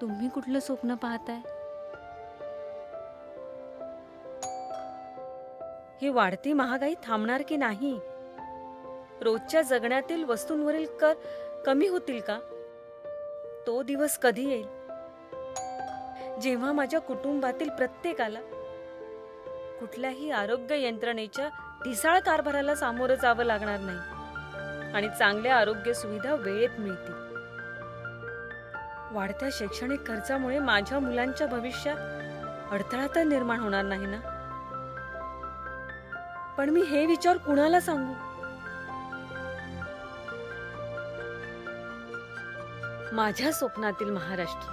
तुम्ही कुठलं स्वप्न पाहताय? ही वाढती महागाई थांबणार की नाही? रोजच्या जगण्यातील वस्तूंवरील कर कमी होतील का? तो दिवस कधी येईल? जेव्हा माझ्या कुटुंबातील प्रत्येकाला कुठल्याही आरोग्य यंत्रणेच्या ढिसाळ कारभाराला सामोरं जावं लागणार नाही आणि चांगल्या आरोग्य सुविधा वेळेत मिळतील. वाढत्या शैक्षणिक खर्चामुळे माझ्या मुलांच्या भविष्यात अडथळा तर निर्माण होणार नाही ना? पण मी हे विचार कुणाला सांगू? माझ्या स्वप्नातील महाराष्ट्र.